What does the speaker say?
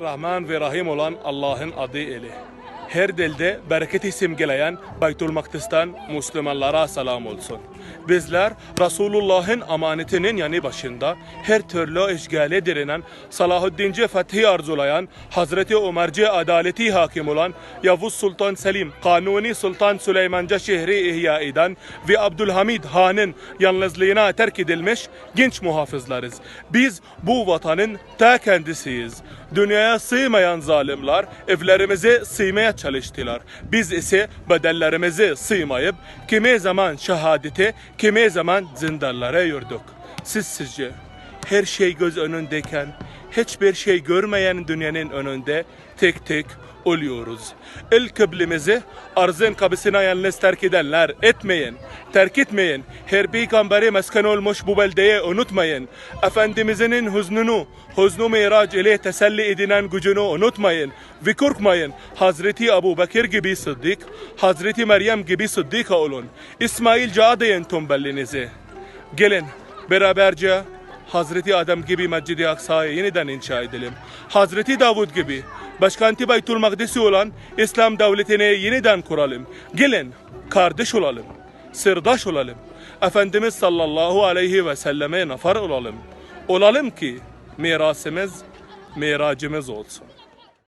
Rahman ve Rahim olan Allah'ın adı ile. Her dilde bereketi simgeleyen Baytul Makdis'ten Müslümanlara selam olsun. Bizler Resulullah'ın amanetinin yanı başında her türlü işgale direnen, Salahuddinci fethi arzulayan, Hazreti Ömerci adaleti hakim olan Yavuz Sultan Selim, Kanuni Sultan Süleymanca şehri ihya eden ve Abdülhamid Han'ın yalnızlığına terk edilmiş genç muhafızlarız. Biz bu vatanın ta kendisiyiz. Dünyaya sığmayan zalimler evlerimize sığmaya çalıştılar. Biz ise bedellerimizi sığmayıp kimi zaman şehadete, kimi zaman zindanlara yürüdük. Siz sizce her şey göz önündeyken hiçbir şey görmeyen dünyanın önünde tek tek oluyoruz. El kıblemizi arzın kapısına yalnız terk edenler etmeyin. Terk etmeyin. Her peygamberi mesken olmuş bu beldeyi unutmayın. Efendimizin hüznünü, hüznü mirac ile teselli edinen gücünü unutmayın. Ve korkmayın. Hazreti Ebu Bekir gibi Sıddık, Hazreti Meryem gibi Sıddıka olun. İsmailce adayın tumbellinizi. Gelin beraberce Hazreti Adem gibi Mescid-i Aksa'yı yeniden inşa edelim. Hazreti Davud gibi başkenti Baytul Makdisi olan İslam devletini yeniden kuralım. Gelin kardeş olalım, sırdaş olalım. Efendimiz sallallahu aleyhi ve selleme nafar olalım. Olalım ki mirasımız miracımız olsun.